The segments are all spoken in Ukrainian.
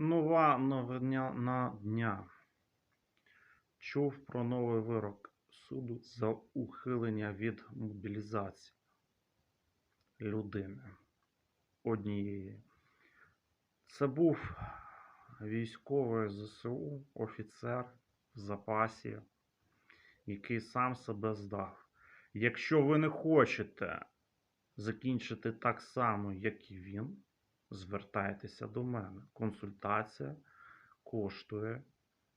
Нова новина на дня. Чув про новий вирок суду за ухилення від мобілізації людини однієї. Це був військовий ЗСУ, офіцер в запасі, який сам себе здав. Якщо ви не хочете закінчити так само, як і він, звертайтеся до мене. Консультація коштує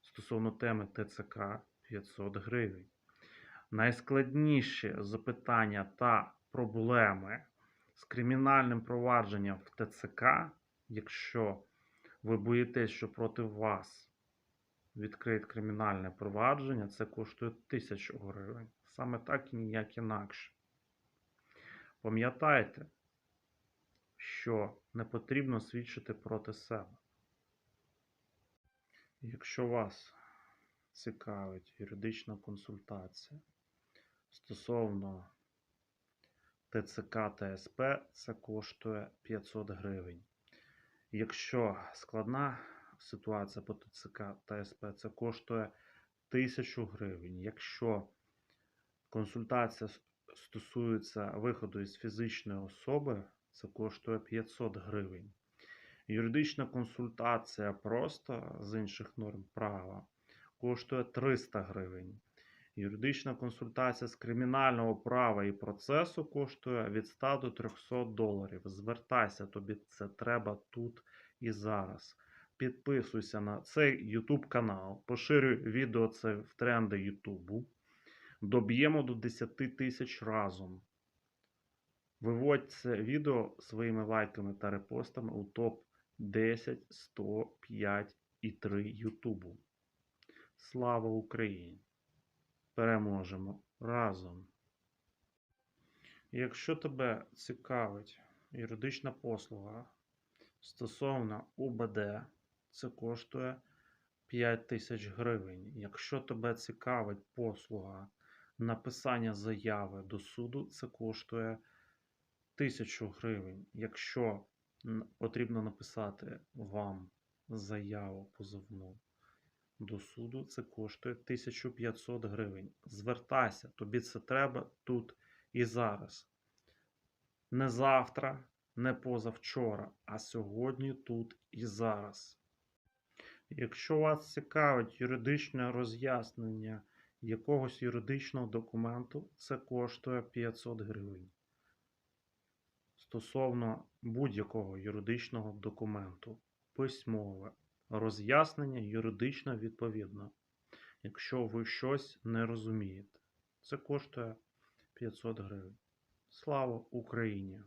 стосовно теми ТЦК 500 гривень. Найскладніші запитання та проблеми з кримінальним провадженням в ТЦК, якщо ви боїтесь, що проти вас відкриють кримінальне провадження, це коштує 1000 гривень. Саме так і ніяк інакше. Пам'ятайте, що не потрібно свідчити проти себе. Якщо вас цікавить юридична консультація стосовно ТЦК та СП, це коштує 500 гривень. Якщо складна ситуація по ТЦК та СП, це коштує 1000 гривень. Якщо консультація стосується виходу із фізичної особи, це коштує 500 гривень. Юридична консультація просто з інших норм права коштує 300 гривень. Юридична консультація з кримінального права і процесу коштує від 100 до 300 доларів. Звертайся, тобі це треба тут і зараз. Підписуйся на цей YouTube канал, поширюй відео це в тренди YouTube. Доб'ємо до 10 тисяч разом. Виводь це відео своїми лайками та репостами у топ 10, 100, 5 і 3 Ютубу. Слава Україні! Переможемо разом! Якщо тебе цікавить юридична послуга стосовно УБД, це коштує 5 тисяч гривень. Якщо тебе цікавить послуга написання заяви до суду, це коштує 1000 гривень. Якщо потрібно написати вам заяву позовну до суду, це коштує 1500 гривень. Звертайся, тобі це треба тут і зараз. Не завтра, не позавчора, а сьогодні, тут і зараз. Якщо вас цікавить юридичне роз'яснення якогось юридичного документу, це коштує 500 гривень. Стосовно будь-якого юридичного документу, письмове, роз'яснення юридично відповідно. Якщо ви щось не розумієте, це коштує 500 гривень. Слава Україні!